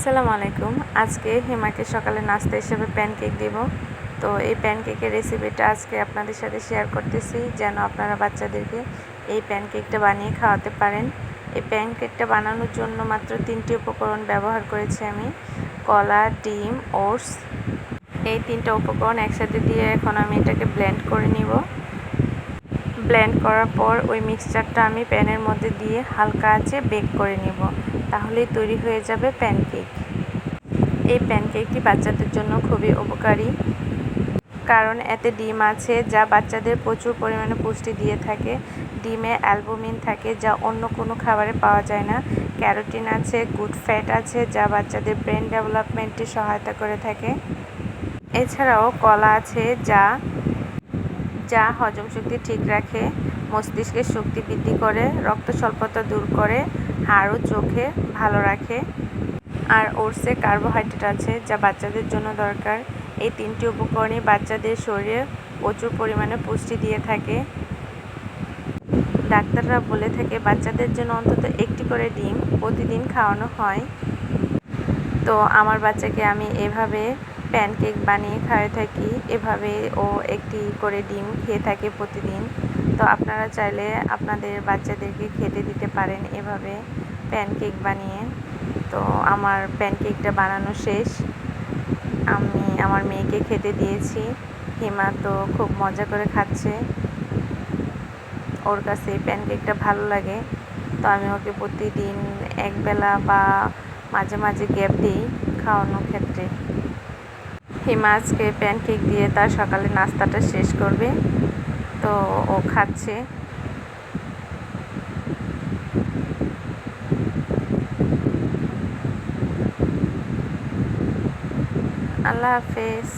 আসসালামু আলাইকুম। আজকে হেমাকে সকালে নাস্তা হিসেবে প্যানকেক দেব। তো এই প্যানকেকের রেসিপিটা আজকে আপনাদের সাথে শেয়ার করতেছি, যেন আপনারা বাচ্চাদেরকে এই প্যানকেকটা বানিয়ে খাওয়াতে পারেন। এই প্যানকেকটা বানানোর জন্য মাত্র তিনটি উপকরণ ব্যবহার করেছি আমি। কলা, ডিম, ওটস। এই তিনটা উপকরণ একসাথে দিয়ে এখন আমি এটাকে ব্লেন্ড করে নিব। ব্লেন্ড করার পর ওই মিক্সচারটা আমি প্যানের মধ্যে দিয়ে হালকা আছে বেক করে নিব। তাহলেই তৈরি হয়ে যাবে প্যানকেক এই প্যানকেকটি বাচ্চাদের জন্য খুবই উপকারী, কারণ এতে ডিম আছে যা বাচ্চাদের প্রচুর পরিমাণে পুষ্টি দিয়ে থাকে। ডিমে অ্যালবুমিন থাকে যা অন্য কোনো খাবারে পাওয়া যায় না। ক্যারোটিন আছে, গুড ফ্যাট আছে যা বাচ্চাদের ব্রেন ডেভেলপমেন্টে সহায়তা করে থাকে। এছাড়াও কলা আছে যা যা হজম শক্তি ঠিক রাখে, মস্তিষ্কের শক্তি বৃদ্ধি করে, রক্ত স্বল্পতা দূর করে হাড় ও চোখে ভালো রাখে। আর ওটসে কার্বোহাইড্রেট আছে যা বাচ্চাদের জন্য দরকার। এই তিনটি উপকরণই বাচ্চাদের শরীরে প্রচুর পরিমাণে পুষ্টি দিয়ে থাকে। ডাক্তাররা বলে থাকে, বাচ্চাদের জন্য অন্তত একটি করে ডিম প্রতিদিন খাওয়ানো হয়। তো আমার বাচ্চাকে আমি এভাবে প্যানকেক বানিয়ে খাওয়াই থাকি। এভাবে ও একটি করে ডিম খেয়ে থাকে প্রতিদিন। তো আপনারা চাইলে আপনাদের বাচ্চাদেরকে খেতে দিতে পারেন এভাবে প্যানকেক বানিয়ে। তো আমার প্যানকেকটা বানানো শেষ। আমি আমার মেয়েকে খেতে দিয়েছি। হিমা তো খুব মজা করে খাচ্ছে। ওর কাছে প্যানকেকটা ভালো লাগে। তো আমি ওকে প্রতিদিন একবেলা বা মাঝে মাঝে গ্যাপ দিই খাওয়ানোর ক্ষেত্রে। হিমা আজকে প্যানকেক দিয়ে তার সকালে নাস্তাটা শেষ করবে। তো ও খাচ্ছে। আল্লাহ হাফেজ।